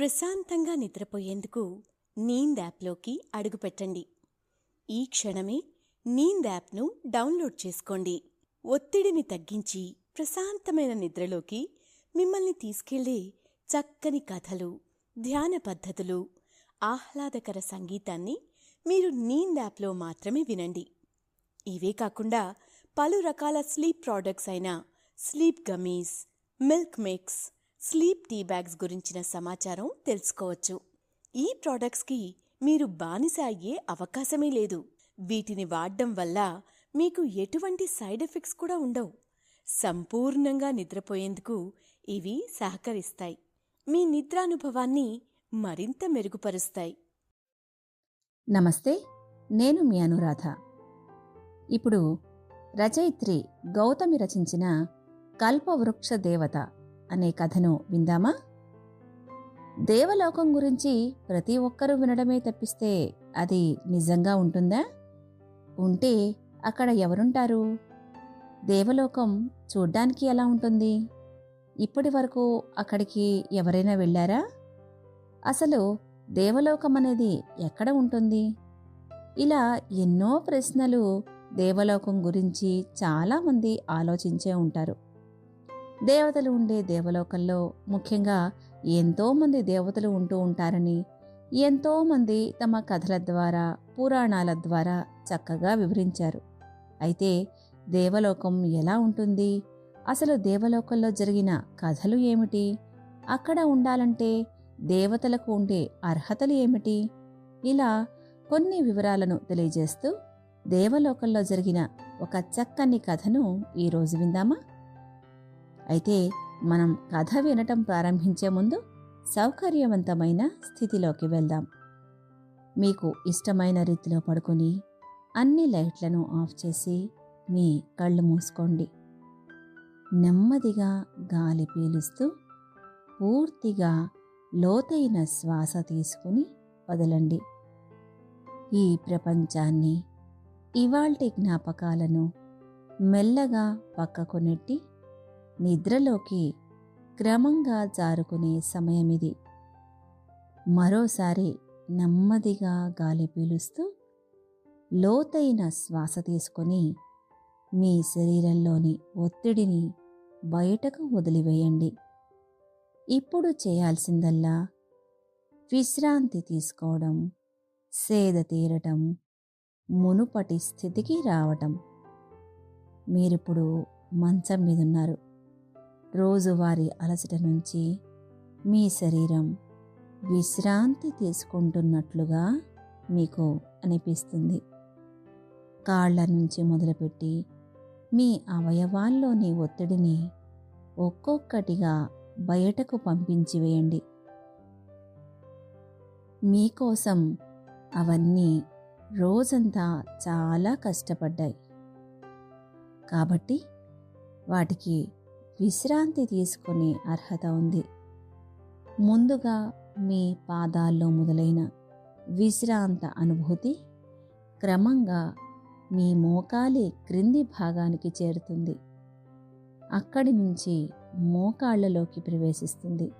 ప్రశాంతంగా నిద్రపోయేందుకు నీంద్ యాప్లోకి అడుగుపెట్టండి. ఈ క్షణమే నీంద్ యాప్ను డౌన్లోడ్ చేసుకోండి. ఒత్తిడిని తగ్గించి ప్రశాంతమైన నిద్రలోకి మిమ్మల్ని తీసుకెళ్ళే చక్కని కథలు ధ్యాన పద్ధతులు ఆహ్లాదకర సంగీతాన్ని మీరు నీంద్ యాప్లో మాత్రమే వినండి. ఇవే కాకుండా పలు రకాల స్లీప్ ప్రోడక్ట్స్ అయిన sleep gummies milk mix sleep tea bags గురించిన సమాచారం తెలుసుకోవచ్చు. ఈ ప్రోడక్ట్స్కి మీరు బానిస అయ్యే అవకాశమే లేదు. వీటిని వాడడం వల్ల మీకు ఎటువంటి సైడ్ ఎఫెక్ట్స్ కూడా ఉండవు. సంపూర్ణంగా నిద్రపోయేందుకు ఇవి సహకరిస్తాయి. మీ నిద్రానుభవాన్ని మరింత మెరుగుపరుస్తాయి. నమస్తే నేను మీ అనురాధ. ఇప్పుడు రచయిత్రి గౌతమి రచించిన కల్పవృక్ష దేవత. అనే కథను విందామా? దేవలోకం గురించి ప్రతి ఒక్కరూ వినడమే తప్పిస్తే అది నిజంగా ఉంటుందా? ఉంటే అక్కడ ఎవరుంటారు? దేవలోకం చూడ్డానికి ఎలా ఉంటుంది? ఇప్పటి వరకు అక్కడికి ఎవరైనా వెళ్ళారా? అసలు దేవలోకం అనేది ఎక్కడ ఉంటుంది? ఇలా ఎన్నో ప్రశ్నలు దేవలోకం గురించి చాలామంది ఆలోచించే ఉంటారు. దేవతలు ఉండే దేవలోకంలో ముఖ్యంగా ఎంతోమంది దేవతలు ఉంటూ ఉంటారని ఎంతోమంది తమ కథల ద్వారా పురాణాల ద్వారా చక్కగా వివరించారు. అయితే దేవలోకం ఎలా ఉంటుంది? అసలు దేవలోకంలో జరిగిన కథలు ఏమిటి? అక్కడ ఉండాలంటే దేవతలకు ఉండే అర్హతలు ఏమిటి? ఇలా కొన్ని వివరాలను తెలియజేస్తూ దేవలోకంలో జరిగిన ఒక చక్కని కథను ఈరోజు విందామా? అయితే మనం కథ వినటం ప్రారంభించే ముందు సౌకర్యవంతమైన స్థితిలోకి వెళ్దాం. మీకు ఇష్టమైన రీతిలో పడుకొని అన్ని లైట్లను ఆఫ్ చేసి మీ కళ్ళు మూసుకోండి. నెమ్మదిగా గాలి పీలుస్తూ పూర్తిగా లోతైన శ్వాస తీసుకుని వదలండి. ఈ ప్రపంచాన్ని ఇవాల్టి జ్ఞాపకాలను మెల్లగా పక్కకు నెట్టి నిద్రలోకి క్రమంగా జారుకునే సమయమిది. మరోసారి నెమ్మదిగా గాలి పీలుస్తూ లోతైన శ్వాస తీసుకొని మీ శరీరంలోని ఒత్తిడిని బయటకు వదిలివేయండి. ఇప్పుడు చేయాల్సిందల్లా విశ్రాంతి తీసుకోవడం సేద తీరటం మునుపటి స్థితికి రావటం. మీరిప్పుడు మంచం మీద ఉన్నారు రోజువారీ అలసట నుంచి మీ శరీరం విశ్రాంతి తీసుకుంటున్నట్లుగా మీకు అనిపిస్తుంది. కాళ్ళ నుంచి మొదలుపెట్టి మీ అవయవాల్లోని ఒత్తిడిని ఒక్కొక్కటిగా బయటకు పంపించి వేయండి. మీకోసం అవన్నీ రోజంతా చాలా కష్టపడ్డాయి. కాబట్టి వాటికి విశ్రాంతి తీసుకునే అర్హత ఉంది. ముందుగా మీ పాదాల్లో మొదలైన విశ్రాంత అనుభూతి క్రమంగా మీ మోకాలి క్రింది భాగానికి చేరుతుంది. అక్కడి నుంచి మోకాళ్ళలోకి ప్రవేశిస్తుంది.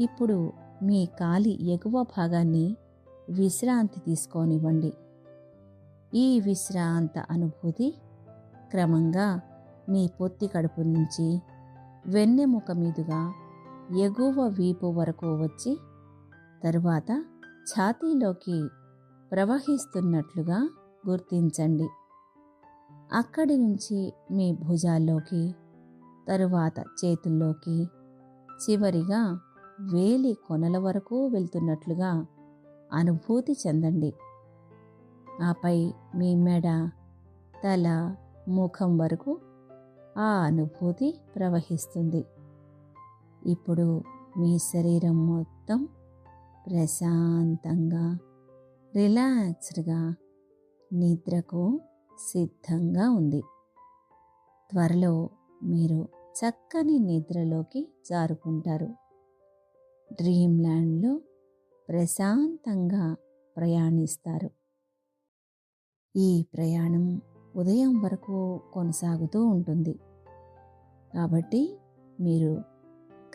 ఇప్పుడు మీ కాలి ఎగువ భాగాన్ని విశ్రాంతి తీసుకోనివ్వండి. ఈ విశ్రాంత అనుభూతి క్రమంగా మీ పొత్తి కడుపు నుంచి వెన్నెముక మీదుగా ఎగువ వీపు వరకు వచ్చి తరువాత ఛాతీలోకి ప్రవహిస్తున్నట్లుగా గుర్తించండి. అక్కడి నుంచి మీ భుజాల్లోకి తరువాత చేతుల్లోకి చివరిగా వేలి కొనల వరకు వెళ్తున్నట్లుగా అనుభూతి చెందండి. ఆపై మీ మెడ తల ముఖం వరకు ఆ అనుభూతి ప్రవహిస్తుంది. ఇప్పుడు మీ శరీరం మొత్తం ప్రశాంతంగా రిలాక్స్డ్గా నిద్రకు సిద్ధంగా ఉంది. త్వరలో మీరు చక్కని నిద్రలోకి జారుకుంటారు. డ్రీమ్ ల్యాండ్లో ప్రశాంతంగా ప్రయాణిస్తారు. ఈ ప్రయాణం ఉదయం వరకు కొనసాగుతూ ఉంటుంది. కాబట్టి మీరు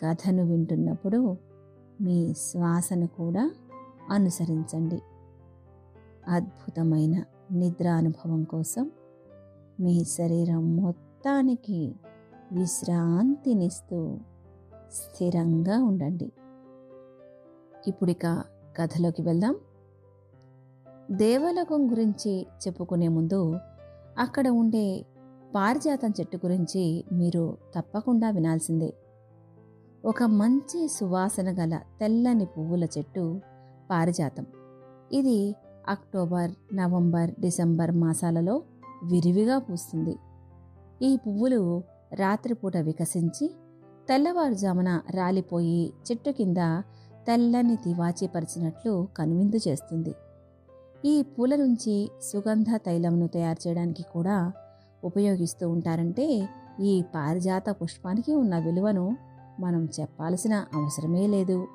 కథను వింటున్నప్పుడు మీ శ్వాసను కూడా అనుసరించండి. అద్భుతమైన నిద్ర అనుభవం కోసం మీ శరీరం మొత్తానికి విశ్రాంతినిస్తూ స్థిరంగా ఉండండి. ఇప్పుడిక కథలోకి వెళ్దాం. దేవలోకం గురించి చెప్పుకునే ముందు అక్కడ ఉండే పారిజాతం చెట్టు గురించి మీరు తప్పకుండా వినాల్సిందే. ఒక మంచి సువాసన గల తెల్లని పువ్వుల చెట్టు పారిజాతం. ఇది అక్టోబర్ నవంబర్ డిసెంబర్ మాసాలలో విరివిగా పూస్తుంది. ఈ పువ్వులు రాత్రిపూట వికసించి తెల్లవారుజామున రాలిపోయి చెట్టు కింద తెల్లని తివాచీపరిచినట్లు కనువిందు చేస్తుంది. ఈ పూల నుంచి సుగంధ తైలంను తయారు చేయడానికి కూడా ఉపయోగిస్తూ ఉంటారంటే ఈ పారిజాత పుష్పానికి ఉన్న విలువను మనం చెప్పాల్సిన అవసరమే లేదు.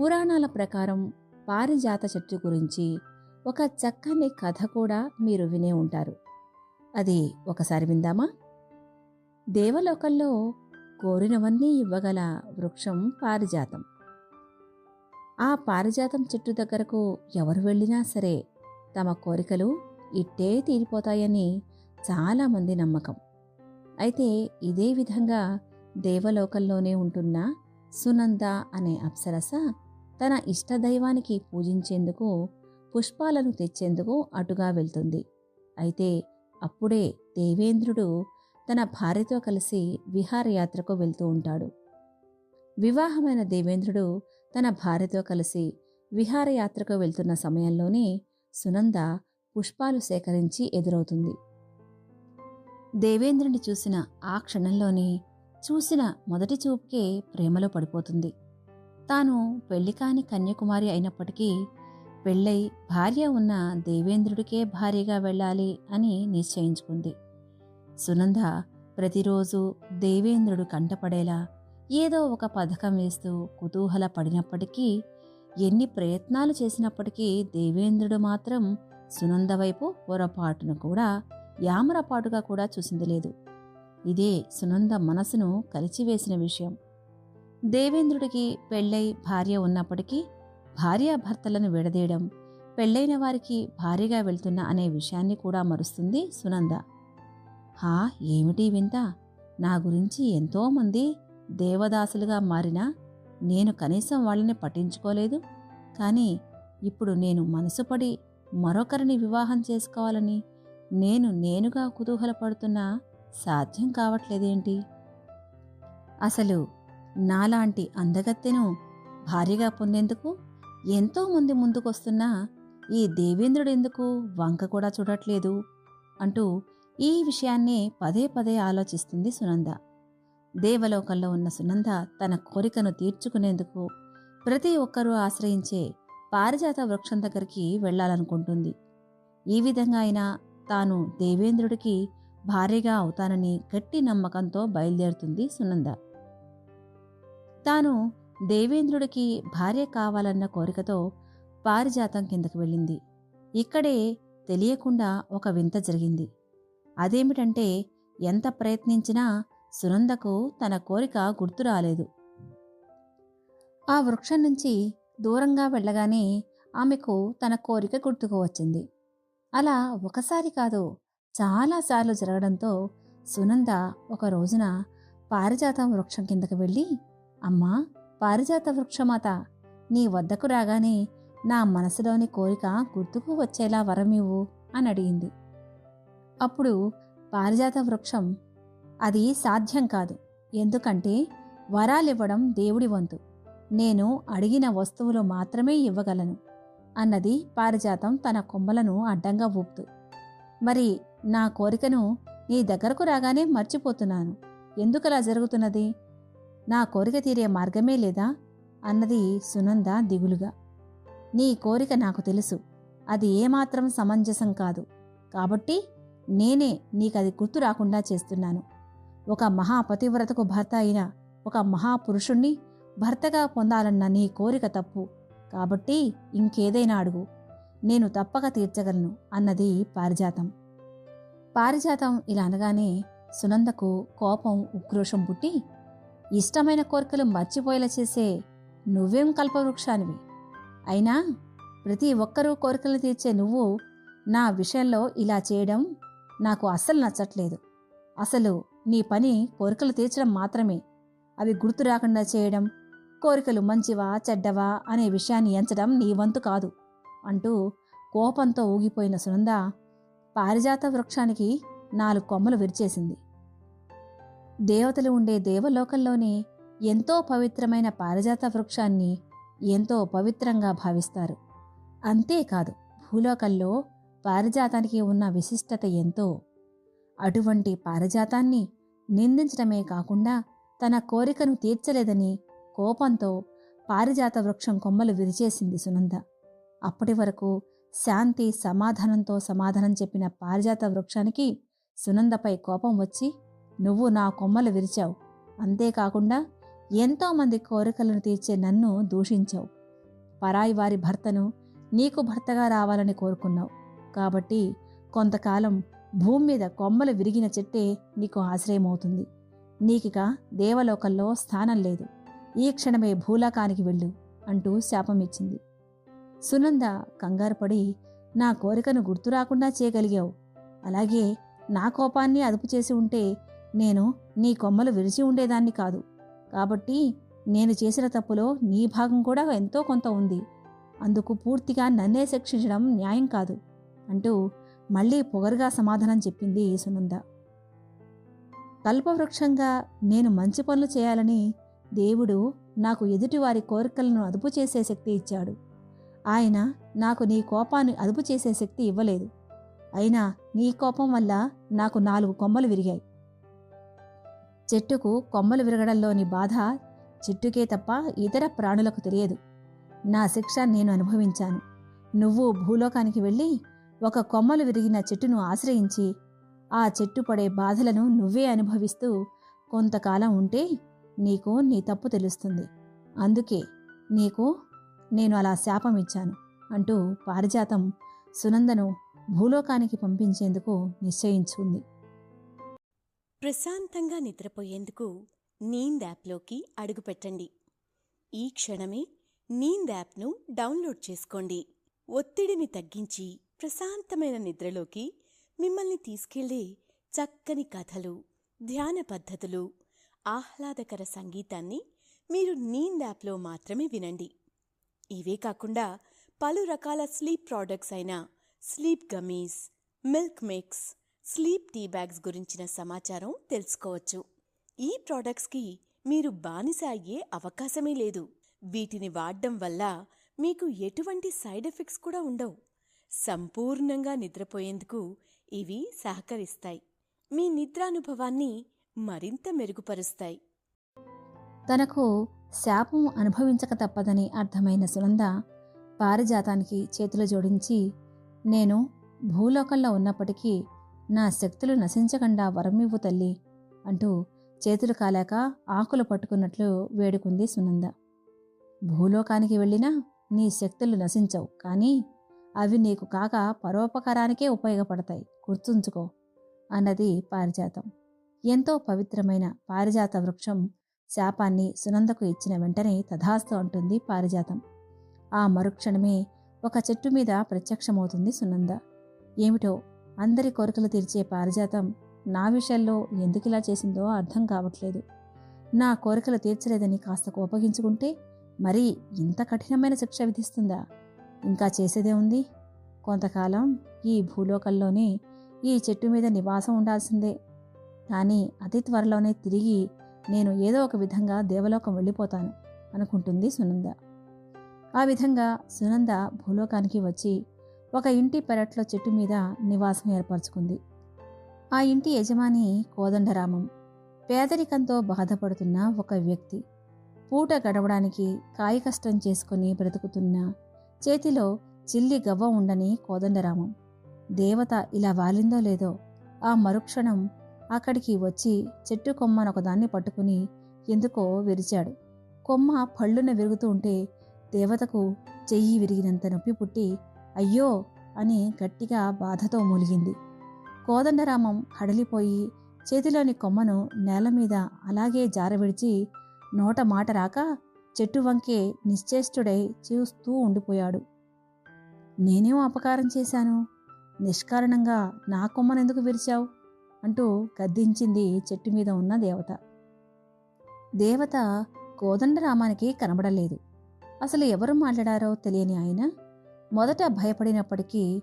పురాణాల ప్రకారం పారిజాత చెట్టు గురించి ఒక చక్కని కథ కూడా మీరు వినే ఉంటారు. అది ఒకసారి విందామా? దేవలోకంలో కోరినవన్నీ ఇవ్వగల వృక్షం పారిజాతం. ఆ పారిజాతం చెట్టు దగ్గరకు ఎవరు వెళ్ళినా సరే తమ కోరికలు ఇట్టే తీరిపోతాయని చాలామంది నమ్మకం. అయితే ఇదే విధంగా దేవలోకంలోనే ఉంటున్న సునంద అనే అప్సరస తన ఇష్టదైవానికి పూజించేందుకు పుష్పాలను తెచ్చేందుకు అటుగా వెళ్తుంది. అయితే అప్పుడే దేవేంద్రుడు తన భార్యతో కలిసి విహారయాత్రకు వెళ్తూ ఉంటాడు. వివాహమైన దేవేంద్రుడు తన భార్యతో కలిసి విహారయాత్రకు వెళ్తున్న సమయంలోనే సునంద పుష్పాలు సేకరించి ఎదురవుతుంది. దేవేంద్రుని చూసిన ఆ క్షణంలోనే చూసిన మొదటి చూపుకే ప్రేమలో పడిపోతుంది. తాను పెళ్ళి కాని కన్యాకుమారి అయినప్పటికీ పెళ్ళై భార్య ఉన్న దేవేంద్రుడికే భార్యగా వెళ్ళాలి అని నిశ్చయించుకుంది. సునంద ప్రతిరోజు దేవేంద్రుడు కంటపడేలా ఏదో ఒక పథకం వేస్తూ కుతూహల పడినప్పటికీ ఎన్ని ప్రయత్నాలు చేసినప్పటికీ దేవేంద్రుడు మాత్రం సునంద వైపు పొరపాటును కూడా యామరపాటుగా కూడా చూసింది లేదు. ఇదే సునంద మనసును కలిచివేసిన విషయం. దేవేంద్రుడికి పెళ్ళై భార్య ఉన్నప్పటికీ భార్యాభర్తలను విడదీయడం పెళ్ళైన వారికి భారీగా వెళ్తున్న అనే విషయాన్ని కూడా మరుస్తుంది సునంద. హా ఏమిటి వింత? నా గురించి ఎంతోమంది దేవదాసులుగా మారినా నేను కనీసం వాళ్ళని పట్టించుకోలేదు. కానీ ఇప్పుడు నేను మనసుపడి మరొకరిని వివాహం చేసుకోవాలని నేను నేనుగా కుతూహలపడుతున్నా సాధ్యం కావట్లేదేంటి? అసలు నాలాంటి అందగత్తెను భార్యగా పొందేందుకు ఎంతోమంది ముందుకొస్తున్నా ఈ దేవేంద్రుడు ఎందుకు వంక కూడా చూడట్లేదు? అంటూ ఈ విషయాన్నే పదే పదే ఆలోచిస్తుంది సునంద. దేవలోకంలో ఉన్న సునంద తన కోరికను తీర్చుకునేందుకు ప్రతి ఒక్కరూ ఆశ్రయించే పారిజాత వృక్షం దగ్గరికి వెళ్ళాలనుకుంటుంది. ఈ విధంగా అయినా తాను దేవేంద్రుడికి భార్యగా అవుతానని గట్టి నమ్మకంతో బయలుదేరుతుంది సునంద. తాను దేవేంద్రుడికి భార్య కావాలన్న కోరికతో పారిజాతం కిందకు వెళ్ళింది. ఇక్కడే తెలియకుండా ఒక వింత జరిగింది. అదేమిటంటే ఎంత ప్రయత్నించినా సునందకు తన కోరిక గుర్తు రాలేదు. ఆ వృక్షం నుంచి దూరంగా వెళ్ళగానే ఆమెకు తన కోరిక గుర్తుకు వచ్చింది. అలా ఒకసారి కాదు చాలాసార్లు జరగడంతో సునంద ఒక రోజున పారిజాతం వృక్షం కిందకు వెళ్ళి అమ్మా పారిజాత వృక్షమాత నీ వద్దకు రాగానే నా మనసులోని కోరిక గుర్తుకు వచ్చేలా వరమివ్వు అని అడిగింది. అప్పుడు పారిజాత వృక్షం అది సాధ్యం కాదు. ఎందుకంటే వరాలివ్వడం దేవుడి వంతు. నేను అడిగిన వస్తువులు మాత్రమే ఇవ్వగలను అన్నది పారిజాతం తన కొమ్మలను అడ్డంగా ఊపుతూ. మరి నా కోరికను నీ దగ్గరకు రాగానే మర్చిపోతున్నాను. ఎందుకలా జరుగుతున్నది? నా కోరిక తీరే మార్గమే లేదా? అన్నది సునంద దిగులుగా. నీ కోరిక నాకు తెలుసు. అది ఏమాత్రం సమంజసం కాదు. కాబట్టి నేనే నీకది గుర్తు రాకుండా చేస్తున్నాను. ఒక మహాపతివ్రతకు భర్త అయిన ఒక మహాపురుషుణ్ణి భర్తగా పొందాలన్న నీ కోరిక తప్పు. కాబట్టి ఇంకేదైనా అడుగు. నేను తప్పక తీర్చగలను అన్నది పారిజాతం. పారిజాతం ఇలా అనగానే సునందకు కోపం ఉక్రోషం పుట్టి ఇష్టమైన కోరికలు మర్చిపోయేలా చేసే నువ్వేం కల్పవృక్షానివి? అయినా ప్రతి ఒక్కరూ కోరికలు తీర్చే నువ్వు నా విషయంలో ఇలా చేయడం నాకు అస్సలు నచ్చట్లేదు. అసలు నీ పని కోరికలు తీర్చడం మాత్రమే. అవి గుర్తు రాకుండా చేయడం కోరికలు మంచివా చెడ్డవా అనే విషయాన్ని ఎంచడం నీ వంతు కాదు అంటూ కోపంతో ఊగిపోయిన సునంద పారిజాత వృక్షానికి నాలుగు కొమ్మలు విరిచేసింది. దేవతలు ఉండే దేవలోకంలోనే ఎంతో పవిత్రమైన పారిజాత వృక్షాన్ని ఎంతో పవిత్రంగా భావిస్తారు. అంతేకాదు భూలోకంలో పారిజాతానికి ఉన్న విశిష్టత ఎంతో. అటువంటి పారిజాతాన్ని నిందించడమే కాకుండా తన కోరికను తీర్చలేదని కోపంతో పారిజాత వృక్షం కొమ్మలు విరిచేసింది సునంద. అప్పటి వరకు శాంతి సమాధానంతో సమాధానం చెప్పిన పారిజాత వృక్షానికి సునందపై కోపం వచ్చి నువ్వు నా కొమ్మలు విరిచావు. అంతేకాకుండా ఎంతోమంది కోరికలను తీర్చే నన్ను దూషించావు. పరాయి వారి భర్తను నీకు భర్తగా రావాలని కోరుకున్నావు. కాబట్టి కొంతకాలం భూమి మీద కొమ్మలు విరిగిన చెట్టే నీకు ఆశ్రయమవుతుంది. నీకిక దేవలోకంలో స్థానం లేదు. ఈ క్షణమే భూలోకానికి వెళ్ళు అంటూ శాపం ఇచ్చింది సునంద కంగారుపడి నా కోరికను గుర్తు రాకుండా చేయగలిగావు. అలాగే నా కోపాన్ని అదుపు చేసి ఉంటే నేను నీ కొమ్మలు విరిచి ఉండేదాన్ని కాదు. కాబట్టి నేను చేసిన తప్పులో నీ భాగం కూడా ఎంతో కొంత ఉంది. అందుకు పూర్తిగా నన్నే శిక్షించడం న్యాయం కాదు అంటూ మళ్ళీ పొగరుగా సమాధానం చెప్పింది సునంద కల్పవృక్షంగా నేను మంచి పనులు చేయాలని దేవుడు నాకు ఎదుటివారి కోరికలను అదుపు చేసే శక్తి ఇచ్చాడు. ఆయన నాకు నీ కోపాన్ని అదుపు చేసే శక్తి ఇవ్వలేదు. అయినా నీ కోపం వల్ల నాకు నాలుగు కొమ్మలు విరిగాయి. చెట్టుకు కొమ్మలు విరగడంలోని బాధ చెట్టుకే తప్ప ఇతర ప్రాణులకు తెలియదు. నా శిక్ష నేను అనుభవించాను. నువ్వు భూలోకానికి వెళ్ళి ఒక కొమ్మలు విరిగిన చెట్టును ఆశ్రయించి ఆ చెట్టు పడే బాధలను నువ్వే అనుభవిస్తూ కొంతకాలం ఉంటే నీకు నీ తప్పు తెలుస్తుంది. అందుకే నీకు నేను అలా శాపం ఇచ్చాను అంటూ పారిజాతం సునందను భూలోకానికి పంపించేందుకు నిశ్చయించుకుంది. ప్రశాంతంగా నిద్రపోయేందుకు నీంద్ యాప్లోకి అడుగుపెట్టండి. ఈ క్షణమే నీంద్ యాప్ను డౌన్లోడ్ చేసుకోండి. ఒత్తిడిని తగ్గించి ప్రశాంతమైన నిద్రలోకి మిమ్మల్ని తీసుకెళ్ళే చక్కని కథలు ధ్యాన పద్ధతులు ఆహ్లాదకర సంగీతాన్ని మీరు నీంద్ యాప్లో మాత్రమే వినండి. ఇవే కాకుండా పలు రకాల స్లీప్ ప్రోడక్ట్స్ అయిన sleep gummies milk mix sleep tea bags గురించిన సమాచారం తెలుసుకోవచ్చు. ఈ ప్రోడక్ట్స్కి మీరు బానిస అయ్యే అవకాశమే లేదు. వీటిని వాడడం వల్ల మీకు ఎటువంటి సైడ్ ఎఫెక్ట్స్ కూడా ఉండవు. సంపూర్ణంగా నిద్రపోయేందుకు ఇవి సహకరిస్తాయి. మీ నిద్రానుభవాన్ని మరింత మెరుగుపరుస్తాయి. తనకు శాపం అనుభవించక తప్పదని అర్థమైన సునంద పారిజాతానికి చేతులు జోడించి నేను భూలోకంలో ఉన్నప్పటికీ నా శక్తులు నశించకుండా వరమివ్వు తల్లి అంటూ చేతులు కాలాక ఆకులు పట్టుకున్నట్లు వేడుకుంది సునంద. భూలోకానికి వెళ్ళినా నీ శక్తులు నశించవు కానీ అవి నీకు కాక పరోపకారానికే ఉపయోగపడతాయి. గుర్తుంచుకో అన్నది పారిజాతం. ఎంతో పవిత్రమైన పారిజాత వృక్షం శాపాన్ని సునందకు ఇచ్చిన వెంటనే తథాస్తు అంటుంది పారిజాతం. ఆ మరుక్షణమే ఒక చెట్టు మీద ప్రత్యక్షమవుతుంది సునంద. ఏమిటో అందరి కోరికలు తీర్చే పారిజాతం నా విషయంలో ఎందుకిలా చేసిందో అర్థం కావట్లేదు. నా కోరికలు తీర్చలేదని కాస్త కోపగించుకుంటే మరీ ఇంత కఠినమైన శిక్ష విధిస్తుందా? ఇంకా చేసేదే ఉంది. కొంతకాలం ఈ భూలోకంలోనే ఈ చెట్టు మీద నివాసం ఉండాల్సిందే. కానీ అతి త్వరలోనే తిరిగి నేను ఏదో ఒక విధంగా దేవలోకం వెళ్ళిపోతాను అనుకుంటుంది సునంద. ఆ విధంగా సునంద భూలోకానికి వచ్చి ఒక ఇంటి పెరట్లో చెట్టు మీద నివాసం ఏర్పరచుకుంది. ఆ ఇంటి యజమాని కోదండరామం. పేదరికంతో బాధపడుతున్న ఒక వ్యక్తి. పూట గడవడానికి కాయ కష్టం చేసుకుని బ్రతుకుతున్న చేతిలో చిల్లి గవ్వ ఉండని కోదండరామం. దేవత ఇలా వాలిందో లేదో ఆ మరుక్షణం అక్కడికి వచ్చి చెట్టు కొమ్మను ఒకదాన్ని పట్టుకుని ఎందుకో విరిచాడు. కొమ్మ పళ్ళున విరుగుతూ ఉంటే దేవతకు చెయ్యి విరిగినంత నొప్పి పుట్టి అయ్యో అని గట్టిగా బాధతో మూలిగింది. కోదండరామం హడలిపోయి చేతిలోని కొమ్మను నేల మీద అలాగే జారవిడిచి నోట మాట రాక చెట్టు వంకే నిశ్చేష్టుడై చూస్తూ ఉండిపోయాడు. నేనేం అపకారం చేశాను? నిష్కారణంగా నా కొమ్మనెందుకు విరిచావు? అంటూ గద్దించింది చెట్టు మీద ఉన్న దేవత. దేవత కోదండరామానికి కనబడలేదు. అసలు ఎవరు మాట్లాడారో తెలియని ఆయన మొదట భయపడినప్పటికీ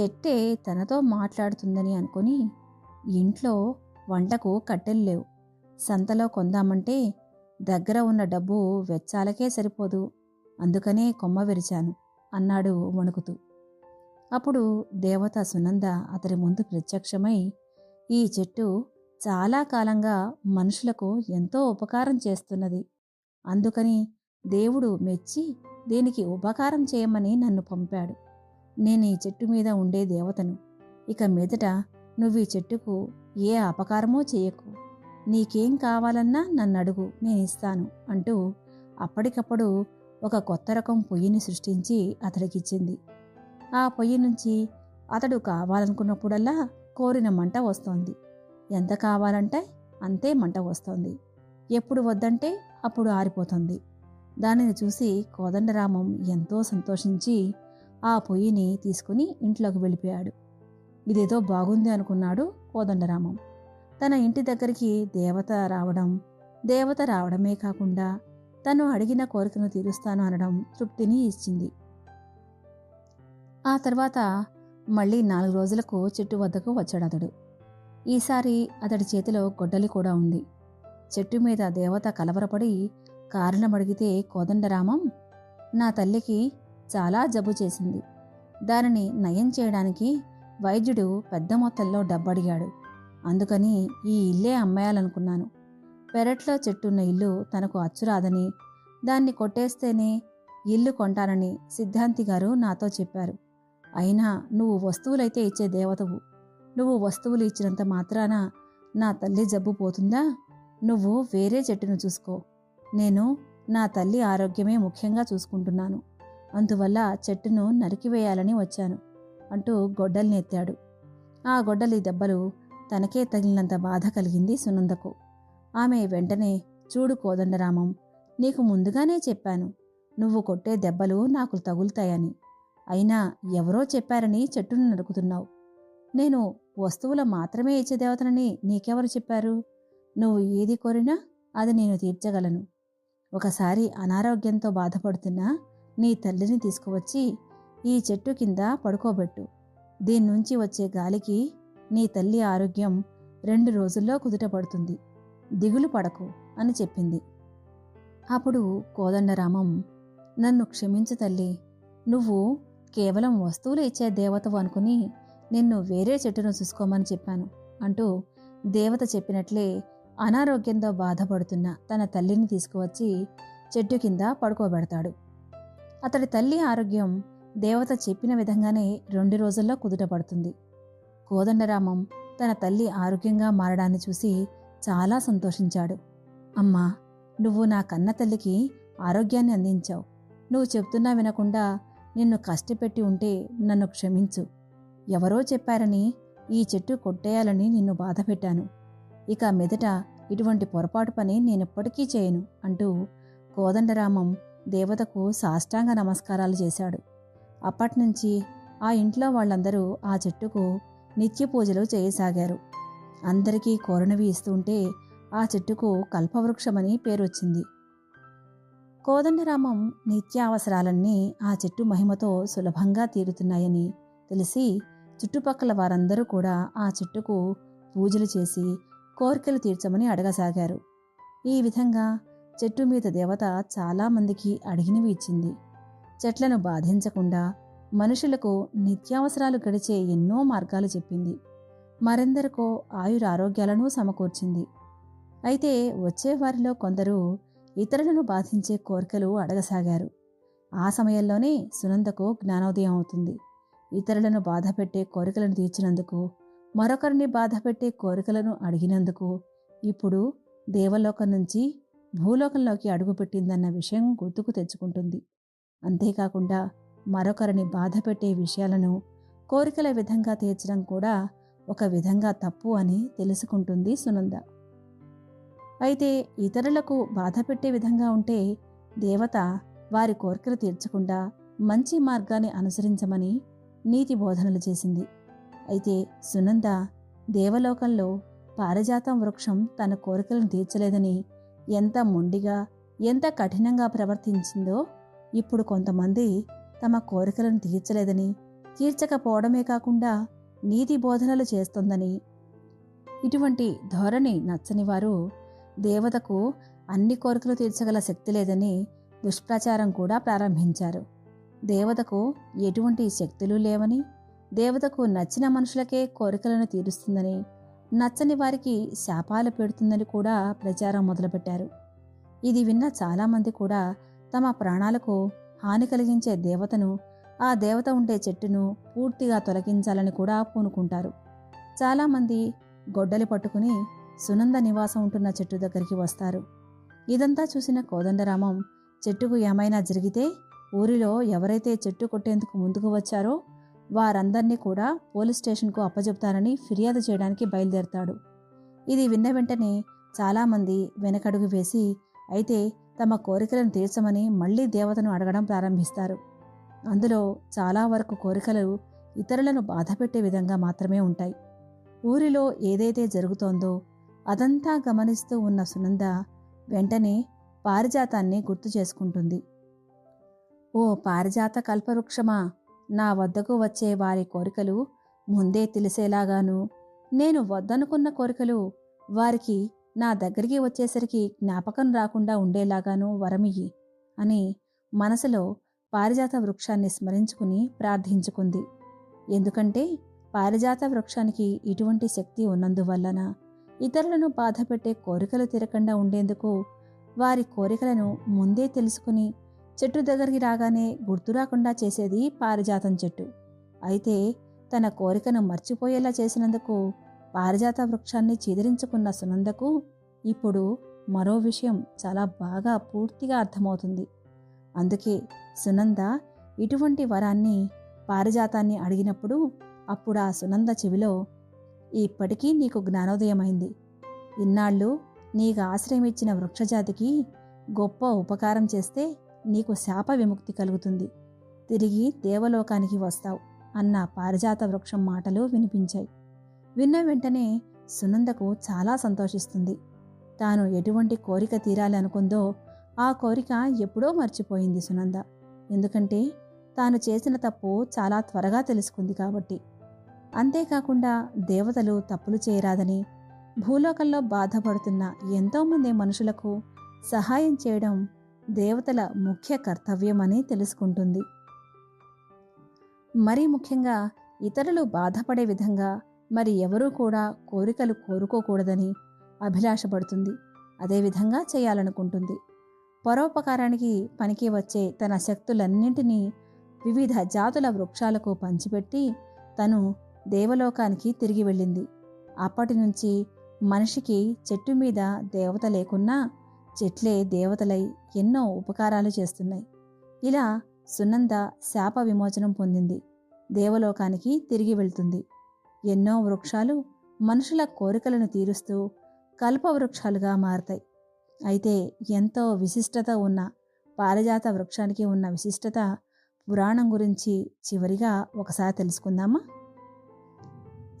చెట్టే తనతో మాట్లాడుతుందని అనుకుని ఇంట్లో వంటకు కట్టెలు లేవు. సంతలో కొందామంటే దగ్గర ఉన్న డబ్బు వెచ్చాలకే సరిపోదు. అందుకనే కొమ్మ విరిచాను అన్నాడు వణుకుతూ. అప్పుడు దేవత సునంద అతడి ముందు ప్రత్యక్షమై ఈ చెట్టు చాలా కాలంగా మనుషులకు ఎంతో ఉపకారం చేస్తున్నది. అందుకని దేవుడు మెచ్చి దీనికి ఉపకారం చేయమని నన్ను పంపాడు. నేను ఈ చెట్టు మీద ఉండే దేవతను. ఇక మీదట నువ్వు ఈ చెట్టుకు ఏ అపకారమూ చేయకు. నీకేం కావాలన్నా నన్ను అడుగు నేను ఇస్తాను అంటూ అప్పటికప్పుడు ఒక కొత్త రకం పొయ్యిని సృష్టించి అతడికిచ్చింది. ఆ పొయ్యి నుంచి అతడు కావాలనుకున్నప్పుడల్లా కోరిన మంట వస్తోంది. ఎంత కావాలంటే అంతే మంట వస్తోంది. ఎప్పుడు వద్దంటే అప్పుడు ఆరిపోతుంది. దానిని చూసి కోదండరామం ఎంతో సంతోషించి ఆ పొయ్యిని తీసుకుని ఇంట్లోకి వెళ్ళిపోయాడు. ఇదేదో బాగుంది అనుకున్నాడు కోదండరామం. తన ఇంటి దగ్గరికి దేవత రావడం దేవత రావడమే కాకుండా తను అడిగిన కోరికను తీరుస్తాను అనడం తృప్తిని ఇచ్చింది. ఆ తర్వాత మళ్ళీ నాలుగు రోజులకు చెట్టు వద్దకు వచ్చాడు అతడు. ఈసారి అతడి చేతిలో గొడ్డలి కూడా ఉంది. చెట్టు మీద దేవత కలవరపడి కారణం అడిగితే కోదండరామం నా తల్లికి చాలా జబ్బు చేసింది. దానిని నయం చేయడానికి వైద్యుడు పెద్ద మొత్తంలో డబ్బడిగాడు అందుకని ఈ ఇల్లే అమ్మేయాలనుకున్నాను. పెరట్లో చెట్టున్న ఇల్లు తనకు అచ్చురాదని దాన్ని కొట్టేస్తేనే ఇల్లు కొంటానని సిద్ధాంతి గారు నాతో చెప్పారు. అయినా నువ్వు వస్తువులైతే ఇచ్చే దేవతవు. నువ్వు వస్తువులు ఇచ్చినంత మాత్రాన నా తల్లి జబ్బు పోతుందా? నువ్వు వేరే చెట్టును చూసుకో. నేను నా తల్లి ఆరోగ్యమే ముఖ్యంగా చూసుకుంటున్నాను. అందువల్ల చెట్టును నరికివేయాలని వచ్చాను అంటూ గొడ్డల్ని ఎత్తాడు. ఆ గొడ్డలి దెబ్బలు తనకే తగిలినంత బాధ కలిగింది సునందకు. ఆమె వెంటనే చూడు కోదండరామం నీకు ముందుగానే చెప్పాను నువ్వు కొట్టే దెబ్బలు నాకు తగులుతాయని. అయినా ఎవరో చెప్పారని చెట్టును నరుకుతున్నావు. నేను వస్తువుల మాత్రమే ఇచ్చేదేవతనని నీకెవరు చెప్పారు? నువ్వు ఏది కోరినా అది నేను తీర్చగలను. ఒకసారి అనారోగ్యంతో బాధపడుతున్నా నీ తల్లిని తీసుకువచ్చి ఈ చెట్టు కింద పడుకోబెట్టు. దీని నుంచి వచ్చే గాలికి నీ తల్లి ఆరోగ్యం రెండు రోజుల్లో కుదుటపడుతుంది. దిగులు పడకు అని చెప్పింది. అప్పుడు కోదండరామం నన్ను క్షమించు తల్లి. నువ్వు కేవలం వస్తువులు ఇచ్చే దేవతవు అనుకుని నిన్ను వేరే చెట్టును చూసుకోమని చెప్పాను అంటూ దేవత చెప్పినట్లే అనారోగ్యంతో బాధపడుతున్న తన తల్లిని తీసుకువచ్చి చెట్టు కింద పడుకోబెడతాడు. అతడి తల్లి ఆరోగ్యం దేవత చెప్పిన విధంగానే రెండు రోజుల్లో కుదుటపడుతుంది. కోదండరామం తన తల్లి ఆరోగ్యంగా మారడాన్ని చూసి చాలా సంతోషించాడు. అమ్మా నువ్వు నా కన్న తల్లికి ఆరోగ్యాన్ని అందించావు. నువ్వు చెప్తున్నా వినకుండా నిన్ను కష్టపెట్టి ఉంటే నన్ను క్షమించు. ఎవరో చెప్పారని ఈ చెట్టు కొట్టేయాలని నిన్ను బాధపెట్టాను ఇక మెదట ఇటువంటి పొరపాటు పని నేనెప్పటికీ చేయను అంటూ కోదండరామం దేవతకు సాష్టాంగ నమస్కారాలు చేశాడు. అప్పటినుంచి ఆ ఇంట్లో వాళ్ళందరూ ఆ చెట్టుకు నిత్య పూజలు చేయసాగారు. అందరికీ కోరనవి ఇస్తుంటే ఆ చెట్టుకు కల్పవృక్షమని పేరొచ్చింది. కోదండరామం నిత్యావసరాలన్నీ ఆ చెట్టు మహిమతో సులభంగా తీరుతున్నాయని తెలిసి చుట్టుపక్కల వారందరూ కూడా ఆ చెట్టుకు పూజలు చేసి కోరికలు తీర్చమని అడగసాగారు. ఈ విధంగా చెట్టు మీద దేవత చాలామందికి అడిగినవి ఇచ్చింది. చెట్లను బాధించకుండా మనుషులకు నిత్యావసరాలు గడిచే ఎన్నో మార్గాలు చెప్పింది. మరెందరికో ఆయురారోగ్యాలను సమకూర్చింది. అయితే వచ్చేవారిలో కొందరు ఇతరులను బాధించే కోరికలు అడగసాగారు. ఆ సమయంలోనే సునందకు జ్ఞానోదయం అవుతుంది. ఇతరులను బాధపెట్టే కోరికలను తీర్చినందుకు మరొకరిని బాధపెట్టే కోరికలను అడిగినందుకు ఇప్పుడు దేవలోకం నుంచి భూలోకంలోకి అడుగుపెట్టిందన్న విషయం గుర్తుకు తెచ్చుకుంటుంది. అంతేకాకుండా మరొకరిని బాధపెట్టే విషయాలను కోరికల విధంగా తీర్చడం కూడా ఒక విధంగా తప్పు అని తెలుసుకుంటుంది సునంద. అయితే ఇతరులకు బాధ పెట్టే విధంగా ఉంటే దేవత వారి కోరికలు తీర్చకుండా మంచి మార్గాన్ని అనుసరించమని నీతి బోధనలు చేసింది. అయితే సునంద దేవలోకంలో పారిజాతం వృక్షం తన కోరికలను తీర్చలేదని ఎంత మొండిగా ఎంత కఠినంగా ప్రవర్తించిందో ఇప్పుడు కొంతమంది తమ కోరికలను తీర్చలేదని తీర్చకపోవడమే కాకుండా నీతి బోధనలు చేస్తుందని. ఇటువంటి ధోరణి నచ్చని వారు దేవతకు అన్ని కోరికలు తీర్చగల శక్తి లేదని దుష్ప్రచారం కూడా ప్రారంభించారు. దేవతకు ఎటువంటి శక్తులు లేవని దేవతకు నచ్చిన మనుషులకే కోరికలను తీరుస్తుందని నచ్చని వారికి శాపాలు పెడుతుందని కూడా ప్రచారం మొదలుపెట్టారు. ఇది విన్న చాలామంది కూడా తమ ప్రాణాలకు హాని కలిగించే దేవతను ఆ దేవత ఉండే చెట్టును పూర్తిగా తొలగించాలని కూడా పూనుకుంటారు. చాలామంది గొడ్డలి పట్టుకుని సునంద నివాసం ఉంటున్న చెట్టు దగ్గరికి వస్తారు. ఇదంతా చూసిన కోదండరామం చెట్టుకు ఏమైనా జరిగితే ఊరిలో ఎవరైతే చెట్టు కొట్టేందుకు ముందుకు వచ్చారో వారందరినీ కూడా పోలీస్ స్టేషన్కు అప్పజెప్తారని ఫిర్యాదు చేయడానికి బయలుదేరతాడు. ఇది విన్న వెంటనే చాలామంది వెనకడుగు వేసి అయితే తమ కోరికలను తీర్చమని మళ్ళీ దేవతను అడగడం ప్రారంభిస్తారు. అందులో చాలా వరకు కోరికలు ఇతరులను బాధపెట్టే విధంగా మాత్రమే ఉంటాయి. ఊరిలో ఏదైతే జరుగుతోందో అదంతా గమనిస్తూ ఉన్న సునంద వెంటనే పారిజాతాన్ని గుర్తు చేసుకుంటుంది. ఓ పారిజాత కల్పవృక్షమా నా వద్దకు వచ్చే వారి కోరికలు ముందే తెలిసేలాగాను నేను వద్దనుకున్న కోరికలు వారికి నా దగ్గరికి వచ్చేసరికి జ్ఞాపకం రాకుండా ఉండేలాగాను వరమియ్యి అని మనసులో పారిజాత వృక్షాన్ని స్మరించుకుని ప్రార్థించుకుంది. ఎందుకంటే పారిజాత వృక్షానికి ఇటువంటి శక్తి ఉన్నందువల్లన ఇతరులను బాధపెట్టే కోరికలు తీరకుండా ఉండేందుకు వారి కోరికలను ముందే తెలుసుకుని చెట్టు దగ్గరికి రాగానే గుర్తు రాకుండా చేసేది పారిజాతం చెట్టు. అయితే తన కోరికను మర్చిపోయేలా చేసినందుకు పారిజాత వృక్షాన్ని చీదరించుకున్న సునందకు ఇప్పుడు మరో విషయం చాలా బాగా పూర్తిగా అర్థమవుతుంది. అందుకే సునంద ఇటువంటి వరాన్ని పారిజాతాన్ని అడిగినప్పుడు అప్పుడు ఆ సునంద చెవిలో ఇప్పటికీ నీకు జ్ఞానోదయమైంది. ఇన్నాళ్ళు నీకు ఆశ్రయం ఇచ్చిన వృక్షజాతికి గొప్ప ఉపకారం చేస్తే నీకు శాప విముక్తి కలుగుతుంది. తిరిగి దేవలోకానికి వస్తావు అన్న పారిజాత వృక్షం మాటలు వినిపించాయి. విన్న వెంటనే సునందకు చాలా సంతోషిస్తుంది. తాను ఎటువంటి కోరిక తీరాలి అనుకుందో ఆ కోరిక ఎప్పుడో మర్చిపోయింది సునంద. ఎందుకంటే తాను చేసిన తప్పు చాలా త్వరగా తెలుసుకుంది కాబట్టి. అంతేకాకుండా దేవతలు తప్పులు చేయరాదని భూలోకంలో బాధపడుతున్న ఎంతోమంది మనుషులకు సహాయం చేయడం దేవతల ముఖ్య కర్తవ్యమని తెలుసుకుంటుంది. మరీ ముఖ్యంగా ఇతరులు బాధపడే విధంగా మరి ఎవరూ కూడా కోరికలు కోరుకోకూడదని అభిలాషపడుతుంది. అదేవిధంగా చేయాలనుకుంటుంది. పరోపకారానికి పనికి వచ్చే తన శక్తులన్నింటినీ వివిధ జాతుల వృక్షాలకు పంచిపెట్టి తను దేవలోకానికి తిరిగి వెళ్ళింది. అప్పటి నుంచి మనిషికి చెట్టు మీద దేవత లేకున్నా చెట్లే దేవతలై ఎన్నో ఉపకారాలు చేస్తున్నాయి. ఇలా సునంద శాప విమోచనం పొందింది. దేవలోకానికి తిరిగి వెళ్తుంది. ఎన్నో వృక్షాలు మనుషుల కోరికలను తీరుస్తూ కల్పవృక్షాలుగా మారతాయి. అయితే ఎంతో విశిష్టత ఉన్న పారిజాత వృక్షానికి ఉన్న విశిష్టత పురాణం గురించి చివరిగా ఒకసారి తెలుసుకుందామా?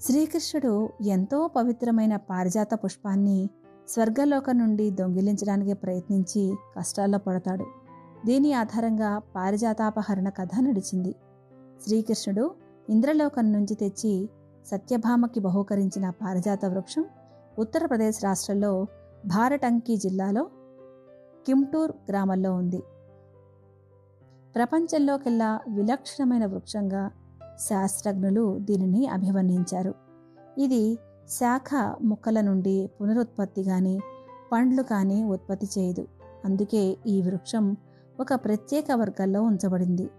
శ్రీకృష్ణుడు ఎంతో పవిత్రమైన పారిజాత పుష్పాన్ని స్వర్గలోకం నుండి దొంగిలించడానికి ప్రయత్నించి కష్టాల్లో పడతాడు. దీని ఆధారంగా పారిజాతాపహరణ కథ నడిచింది. శ్రీకృష్ణుడు ఇంద్రలోకం నుంచి తెచ్చి సత్యభామకి బహూకరించిన పారిజాత వృక్షం ఉత్తరప్రదేశ్ రాష్ట్రంలో భారటంకి జిల్లాలో కిమ్టూర్ గ్రామంలో ఉంది. ప్రపంచంలోకెల్లా విలక్షణమైన వృక్షంగా శాస్త్రజ్ఞులు దీనిని అభివర్ణించారు. ఇది శాఖ ముక్కల నుండి పునరుత్పత్తి కానీ పండ్లు కానీ ఉత్పత్తి చేయదు. అందుకే ఈ వృక్షం ఒక ప్రత్యేక వర్గంలో ఉంచబడింది.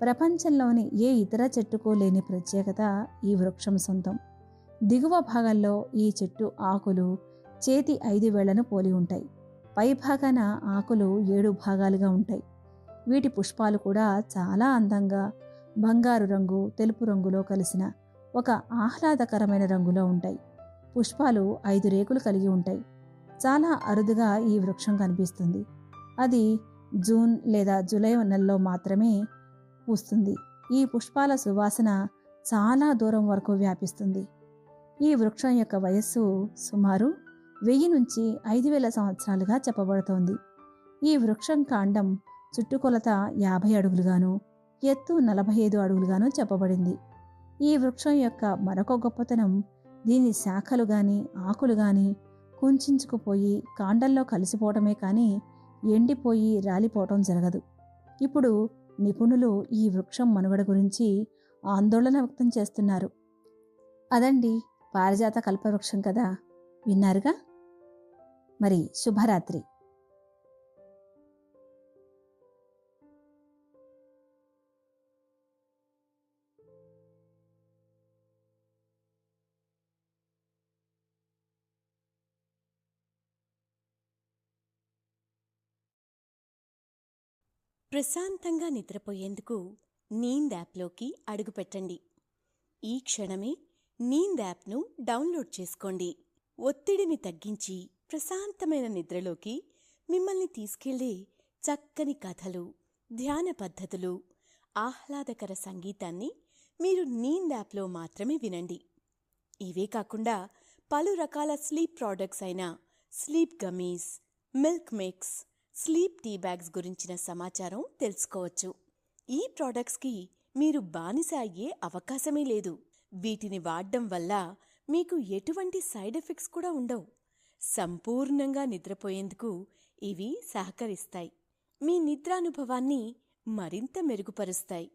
ప్రపంచంలోని ఏ ఇతర చెట్టుకు లేని ప్రత్యేకత ఈ వృక్షం సొంతం. దిగువ భాగంలో ఈ చెట్టు ఆకులు చేతి ఐదు వేళ్ళను పోలి ఉంటాయి. పై భాగాన ఆకులు ఏడు భాగాలుగా ఉంటాయి. వీటి పుష్పాలు కూడా చాలా అందంగా బంగారు రంగు తెలుపు రంగులో కలిసిన ఒక ఆహ్లాదకరమైన రంగులో ఉంటాయి. పుష్పాలు ఐదు రేకులు కలిగి ఉంటాయి. చాలా అరుదుగా ఈ వృక్షం కనిపిస్తుంది. అది జూన్ లేదా జూలై నెలలో మాత్రమే పూస్తుంది ఈ పుష్పాల సువాసన చాలా దూరం వరకు వ్యాపిస్తుంది. ఈ వృక్షం యొక్క వయస్సు సుమారు వెయ్యి నుంచి ఐదు వేల సంవత్సరాలుగా చెప్పబడుతోంది. ఈ వృక్షం కాండం చుట్టుకొలత యాభై అడుగులుగాను ఎత్తు నలభై ఐదు అడుగులుగాను చెప్పబడింది. ఈ వృక్షం యొక్క మరొక గొప్పతనం దీని శాఖలు గాని ఆకులు గాని కుంచుకుపోయి కాండంలో కలిసిపోవటమే కానీ ఎండిపోయి రాలిపోవటం జరగదు. ఇప్పుడు నిపుణులు ఈ వృక్షం మనుగడ గురించి ఆందోళన వ్యక్తం చేస్తున్నారు. అదండి పారిజాత కల్పవృక్షం కదా? విన్నారుగా? మరి శుభరాత్రి. ప్రశాంతంగా నిద్రపోయేందుకు నీంద్ యాప్లోకి అడుగుపెట్టండి ఈ క్షణమే నీంద్ యాప్ను డౌన్లోడ్ చేసుకోండి. ఒత్తిడిని తగ్గించి ప్రశాంతమైన నిద్రలోకి మిమ్మల్ని తీసుకెళ్ళే చక్కని కథలు ధ్యాన పద్ధతులు ఆహ్లాదకర సంగీతాన్ని మీరు నీంద్ యాప్లో మాత్రమే వినండి. ఇవే కాకుండా పలు రకాల స్లీప్ ప్రోడక్ట్స్ అయిన sleep gummies milk mix sleep tea bags గురించిన సమాచారం తెలుసుకోవచ్చు. ఈ ప్రోడక్ట్స్కి మీరు బానిస అయ్యే అవకాశమే లేదు. వీటిని వాడడం వల్ల మీకు ఎటువంటి సైడ్ ఎఫెక్ట్స్ కూడా ఉండవు. సంపూర్ణంగా నిద్రపోయేందుకు ఇవి సహకరిస్తాయి. మీ నిద్రానుభవాన్ని మరింత మెరుగుపరుస్తాయి.